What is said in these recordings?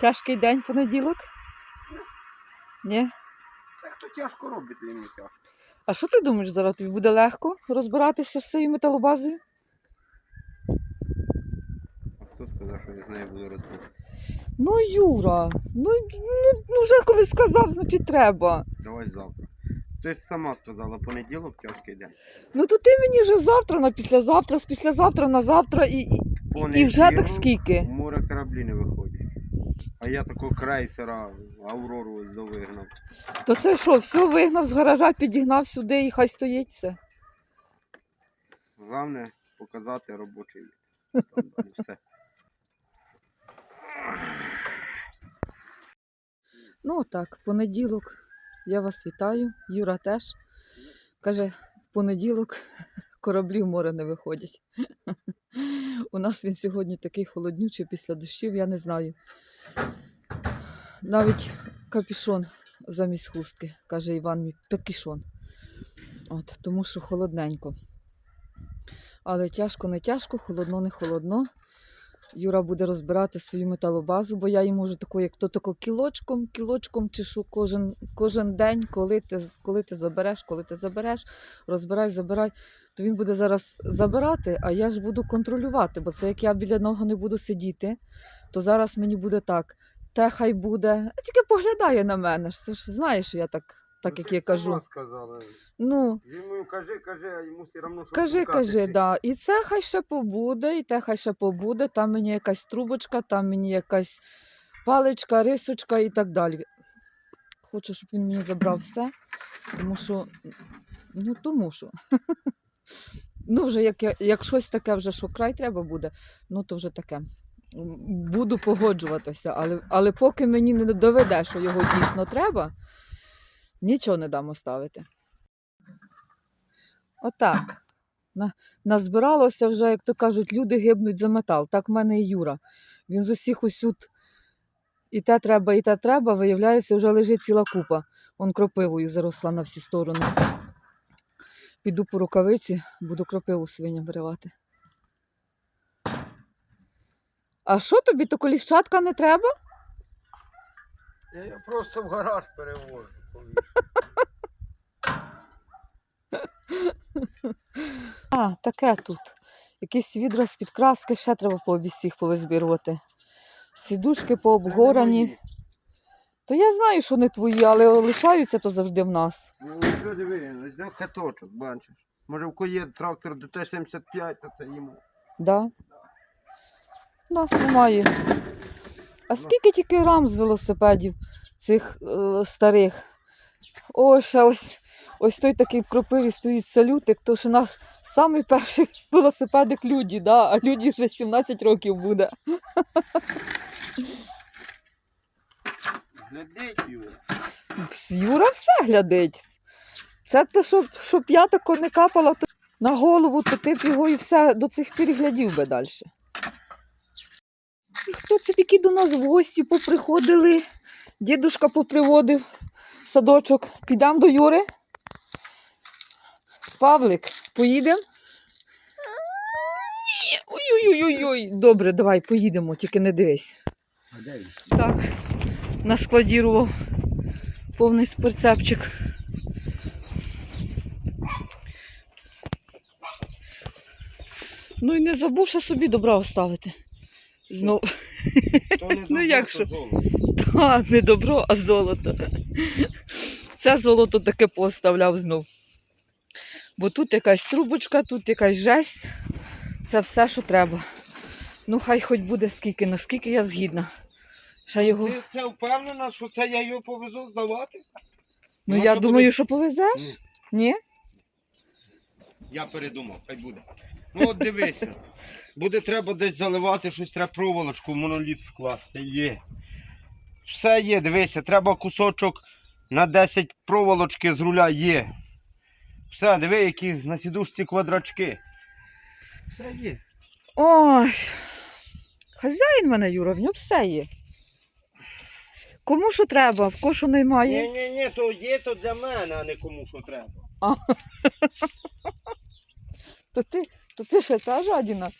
Тяжкий день понеділок? Ні? Це хто тяжко робить, і не тяжко. А що ти думаєш, зараз тобі буде легко розбиратися з цією металобазою? А хто сказав, що я з нею буду розбиратися? Ну, Юра, ну, ну, ну вже коли сказав, значить треба. Давай завтра. Ти ж сама сказала, понеділок тяжкий день. Ну то ти мені вже завтра на післязавтра, з післязавтра на завтра і, і, і вже так скільки? Море кораблі не виходять. А я такого крейсера Аврору ось довигнав. То це що, все вигнав з гаража, підігнав сюди і хай стоїть все. Головне показати робочий. Там все. Ну так, понеділок. Я вас вітаю. Юра теж. Каже, в понеділок кораблі в море не виходять. У нас він сьогодні такий холоднючий після дощів, я не знаю. Навіть капішон замість хустки, каже Іван мій, пекішон. От, тому що холодненько. Але тяжко не тяжко, холодно не холодно. Юра буде розбирати свою металобазу, бо я йому вже таку, як то тако кілочком, кілочком чешу кожен, кожен день, коли ти, коли ти забереш, коли ти забереш, розбирай, забирай. То він буде зараз забирати, а я ж буду контролювати, бо це як я біля нього не буду сидіти, то зараз мені буде так. Те хай буде, а тільки поглядає на мене. Це ж знаєш, що я так, так як я кажу. сказала. Ну, Йому кажи, кажи, а йому все одно, що Кажи, кажи, да. І це хай ще побуде, і те хай ще побуде. Там мені якась трубочка, там мені якась паличка, рисочка і так далі. Хочу, щоб він мені забрав все, тому що, ну тому що. Ну, вже як, як щось таке, вже що край треба буде, ну то вже таке. Буду погоджуватися, але, але поки мені не доведе, що його дійсно треба, нічого не дам оставити. Отак. Назбиралося вже, як то кажуть, люди гибнуть за метал. Так в мене і Юра. Він з усіх усюд і те треба, і те треба, виявляється, вже лежить ціла купа. Он кропивою заросла на всі сторони. Піду по рукавиці, буду кропиву свиням виривати. А що тобі, то коліщатка не треба? Я його просто в гараж перевожу. А, таке тут. Якісь відра з підкраски, ще треба по обісіх повизбірувати. Сідушки пообгорані. То я знаю, що не твої, але лишаються то завжди в нас. Ну, що диви, ось де хаточок, бачиш. Може в кого є трактор ДТ-75, то це йому. Да? У нас немає. А скільки тільки рам з велосипедів цих е, старих? О, ще ось, ось той такий в кропиві стоїть салютик, то що наш самий перший велосипедик Люді, да? а Люді вже 17 років буде. Його. Пс, Юра все глядить. Це те, щоб, щоб я тако не капала то на голову, то ти б його і все до цих пір глядів би далі. Хто це такі до нас в гості поприходили? Дідушка поприводив садочок. Підемо до Юри. Павлик, поїдемо? Ой-ой-ой. Добре, давай поїдемо, тільки не дивись. А де він? Так, наскладірував повний прицепчик. Ну і не забув ще собі добра оставити. Знов. То не Ну, як що? Та, не добро, а золото. Це золото таке поставляв знов. Бо тут якась трубочка, тут якась жесть. Це все, що треба. Ну, хай хоч буде скільки, наскільки я згідна. Ще його. Ти це впевнена, що це я його повезу здавати? Ну, Ну, я думаю, буде? що повезеш? Ні. Ні? Я передумав, хай буде. Ну от дивися. Буде треба десь заливати, щось треба проволочку в моноліт вкласти. Є. Все є, дивися, треба кусочок на 10 проволочки з руля є. Все, диви, які на сідушці квадрачки. Все є. Ой, хазяїн мене, Юра, в нього все є. Кому що треба, в що немає. Ні, ні, ні, то є то для мене, а не кому що треба. То ти, то ти ще та жадіна.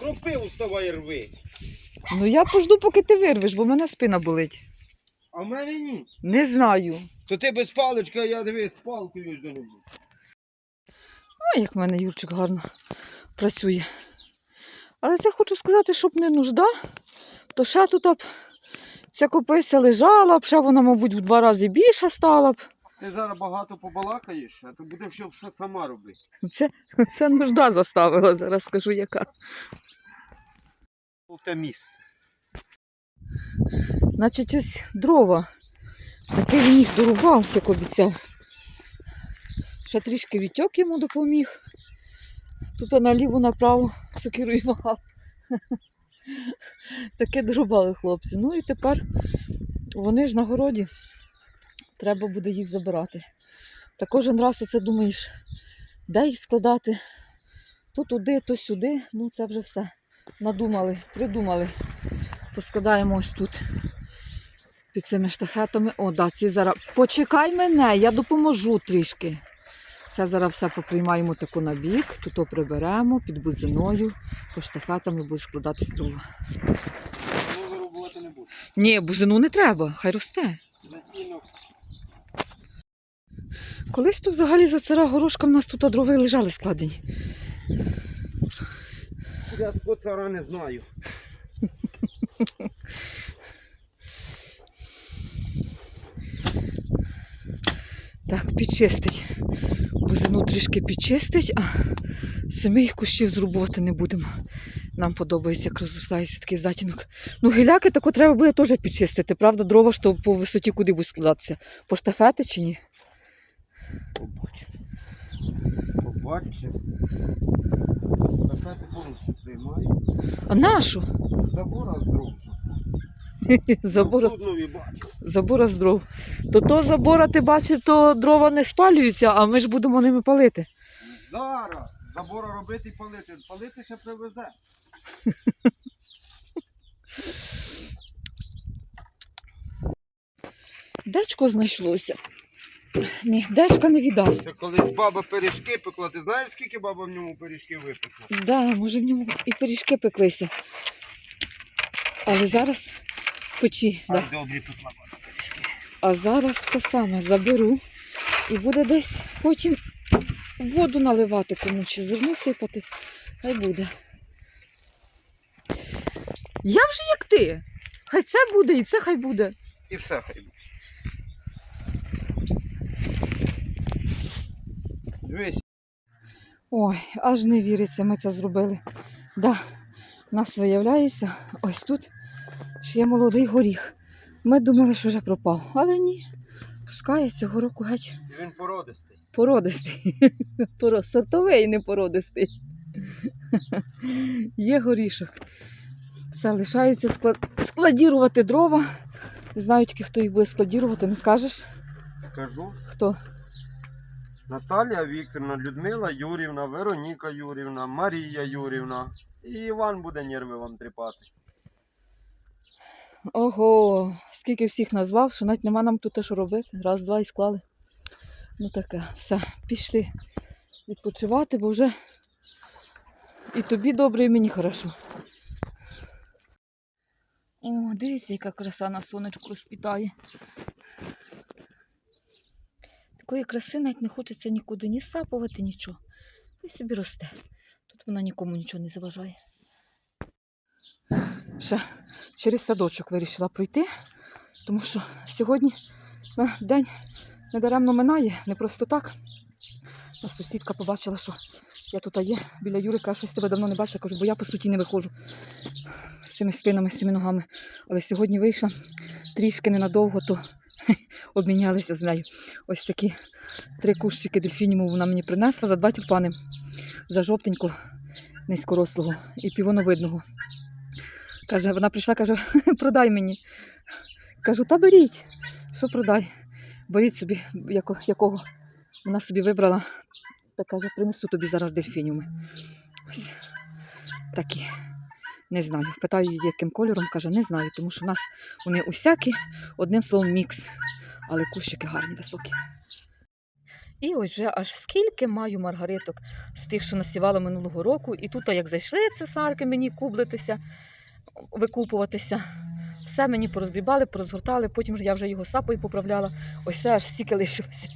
Кропиву вставай рви. Ну я пожду, поки ти вирвеш, бо в мене спина болить. А в мене ні. Не знаю. То ти без палички, а я дивись, з палкою ось до нього. А як в мене Юрчик гарно працює. Але це хочу сказати, щоб не нужда, то ще тут б ця копиця лежала б, ще вона, мабуть, в два рази більша стала б. Ти зараз багато побалакаєш, а то буде все, все сама робити. Це, це нужда заставила, зараз скажу яка. В те місце. Значить, ось дрова. Таки він їх дорубав, як обіцяв. Ще трішки відтьок йому допоміг. Тут наліво направо сокирою махав. Таке дорубали хлопці. Ну і тепер вони ж на городі. Треба буде їх забирати. Та кожен раз оце думаєш, де їх складати? То туди, то сюди. Ну це вже все. Надумали, придумали. Поскладаємо ось тут під цими штахетами. О, да, ці зараз. Почекай мене, я допоможу трішки. Це зараз все поприймаємо таку на бік, тут приберемо під бузиною, по штахетами будуть складатись дрова. Ну, вирубувати не буду. Ні, бузину не треба, хай росте. Колись тут взагалі за цара горошка в нас тут дрова і лежали складені. Я такого цара не знаю. Так, підчистить. Бузину трішки підчистить, а самих кущів зрубувати не будемо. Нам подобається, як розростається такий затінок. Ну, гіляки тако треба буде теж підчистити. Правда, дрова то по висоті куди будуть складатися? По штафети чи ні? Побачив. Побачив. Кафети повністю приймаю. А нашу? Забора з дров. Забора, забора з дров. То то забора, ти бачив, то дрова не спалюються, а ми ж будемо ними палити. Зараз. Забора робити і палити. Палити ще привезе. Дечко знайшлося. Ні, дечка не віддав. Це колись баба пиріжки пекла. Ти знаєш, скільки баба в ньому пиріжки випекла? Да, може в ньому і пиріжки пеклися. Але зараз печі. Да. Добрі баба. А зараз це саме заберу і буде десь потім воду наливати кому чи зерно сипати. Хай буде. Я вже як ти. Хай це буде і це хай буде. І все хай буде. Дивись, Ой, аж не віриться, ми це зробили. Да, у нас виявляється, ось тут ще є молодий горіх. Ми думали, що вже пропав, але ні. Пускається цього року геть він породистий. породистий. Сортовий, не породистий. Є горішок. Все, лишається склад... складірувати дрова. Не знаю тільки, хто їх буде складірувати, не скажеш? Скажу. Хто? Наталія Вікторівна, Людмила Юрівна, Вероніка Юрівна, Марія Юрівна. І Іван буде нерви вам тріпати. Ого, скільки всіх назвав, що навіть нема нам тут що робити. Раз, два і склали. Ну таке, все, пішли відпочивати, бо вже і тобі добре, і мені хорошо. О, дивіться, яка краса на сонечку розквітає. Такої краси навіть не хочеться нікуди ні сапувати, нічого. І собі росте. Тут вона нікому нічого не заважає. Ще через садочок вирішила пройти, тому що сьогодні е, день недаремно минає, не просто так. Нас сусідка побачила, що я тут є біля Юрика, щось тебе давно не бачила. Кажу, бо я по суті не виходжу з цими спинами, з цими ногами. Але сьогодні вийшла трішки ненадовго, то обмінялися з нею. Ось такі три кущики дельфініму вона мені принесла за два тюльпани, за жовтенько низькорослого і півоновидного. Каже, вона прийшла, каже, продай мені. Кажу, та беріть. Що продай? Беріть собі, яко, якого вона собі вибрала. Та каже, принесу тобі зараз дельфініуми. Ось такі. Не знаю. Питаю її, яким кольором, каже, не знаю, тому що в нас вони усякі, одним словом, мікс. Але кущики гарні, високі. І ось вже аж скільки маю маргариток з тих, що насівала минулого року. І тут, як зайшли цесарки мені кублитися, викупуватися, все мені порозгрібали, порозгортали, потім я вже його сапою поправляла. Ось це аж стільки лишилося.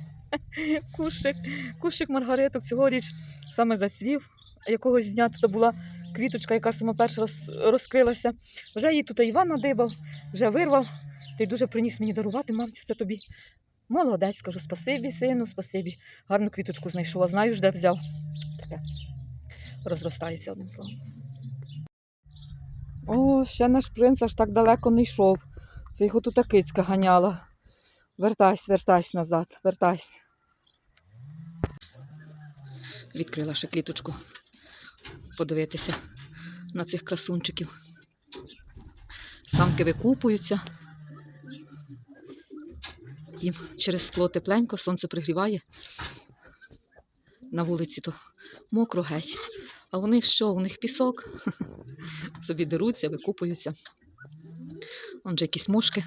Кущик, кущик маргариток цьогоріч саме зацвів. Якогось дня тут була квіточка, яка сама перша роз, розкрилася. Вже її тут Іван надибав, вже вирвав. Ти дуже приніс мені дарувати, мабуть, це тобі. Молодець, кажу, спасибі, сину, спасибі. Гарну квіточку знайшов, а знаю, де взяв. Таке розростається одним словом. О, ще наш принц аж так далеко не йшов. Це його тут кицька ганяла. Вертайся, вертайся назад, вертайся. Відкрила ще кліточку. Подивитися на цих красунчиків. Самки викупуються. Їм через скло тепленько, сонце пригріває. На вулиці то мокро геть. А у них що? У них пісок. Собі деруться, викупуються. Он же якісь мушки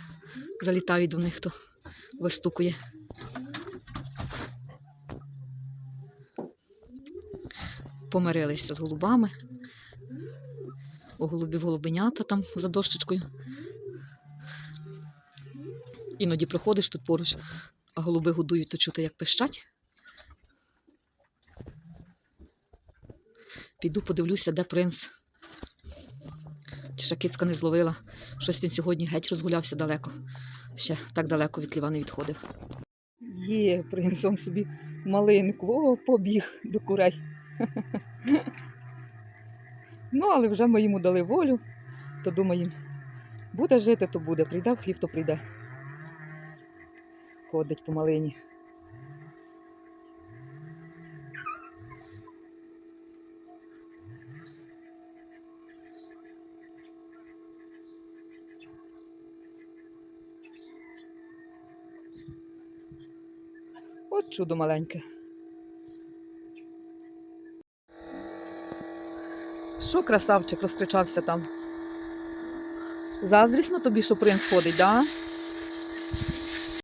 залітають до них, то вистукує. Помирилися з голубами. У голубів голубенята там за дощечкою. Іноді проходиш тут поруч, а голуби годують, то чути, як пищать. Піду подивлюся, де принц. Чи ще кицька не зловила. Щось він сьогодні геть розгулявся далеко. Ще так далеко від ліва не відходив. Є, принц он собі малинку, о, побіг до курей. ну, але вже ми йому дали волю, то думаємо, буде жити, то буде, прийде в хлів, то прийде. Ходить по малині. От чудо маленьке. Що красавчик розкричався там? Заздрісно тобі, що принц ходить, да?